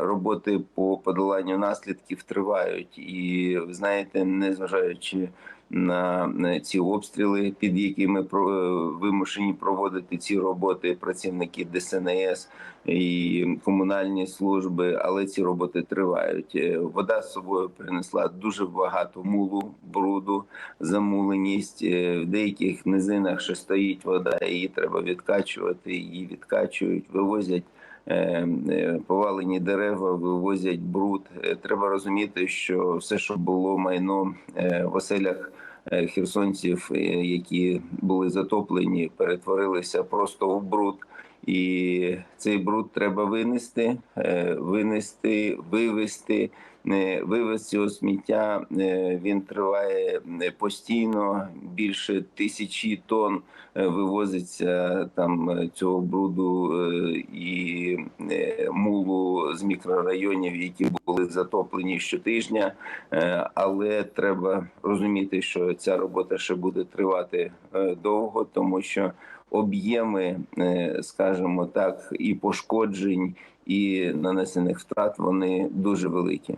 роботи по подоланню наслідків тривають, і ви знаєте, незважаючи на ці обстріли, під якими вимушені проводити ці роботи працівники ДСНС і комунальні служби, але ці роботи тривають. Е, Вода з собою принесла дуже багато мулу, бруду, замуленість. Е, В деяких низинах ще стоїть вода, її треба відкачувати. Її відкачують, вивозять. е, е, Повалені дерева вивозять бруд. Е, Треба розуміти, що все, що було майно е, в оселях е, херсонців, які були затоплені, перетворилися просто в бруд. І цей бруд треба винести, винести, вивести. Е, Вивез цього сміття він триває постійно. Більше тисячі тонн вивозиться там цього бруду і з мікрорайонів, які були затоплені щотижня. Е, Але треба розуміти, що ця робота ще буде тривати е, довго, тому що об'єми, е, скажімо так, і пошкоджень, і нанесених втрат вони дуже великі.